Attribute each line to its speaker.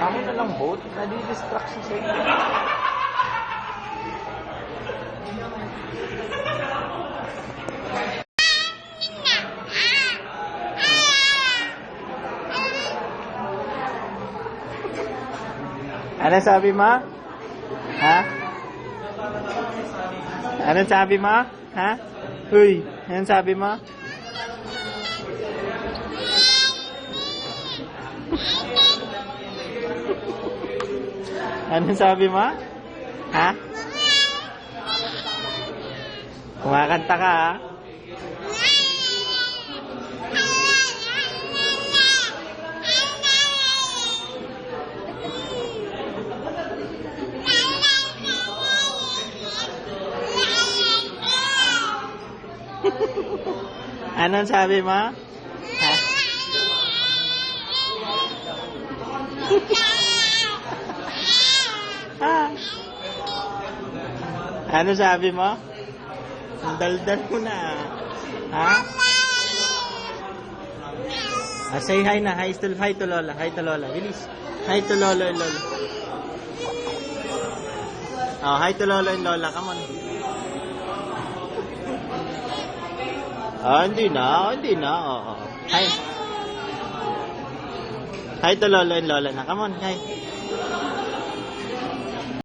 Speaker 1: Kamo na lang boat, nadi-distract sa inyo. Ano sabi mo? Ha? Ano sabi mo? Ha? Uy, ano sabi mo? Ano sabi mo? Ha? Kumakanta ka ha? Anong sabi mo? Ha? Ano sabi mo? Ang daldal mo na. Ha? Ah, say hi na. Hi to, hi to Lola. Hi to Lola. Bilis. Hi to Lolo and Lola. Oh, hi to Lolo and Lola. Come on. Ah, hindi na. Hindi na. Oo. Hi. Hi to Lolo and Lola na. Come on. Hi.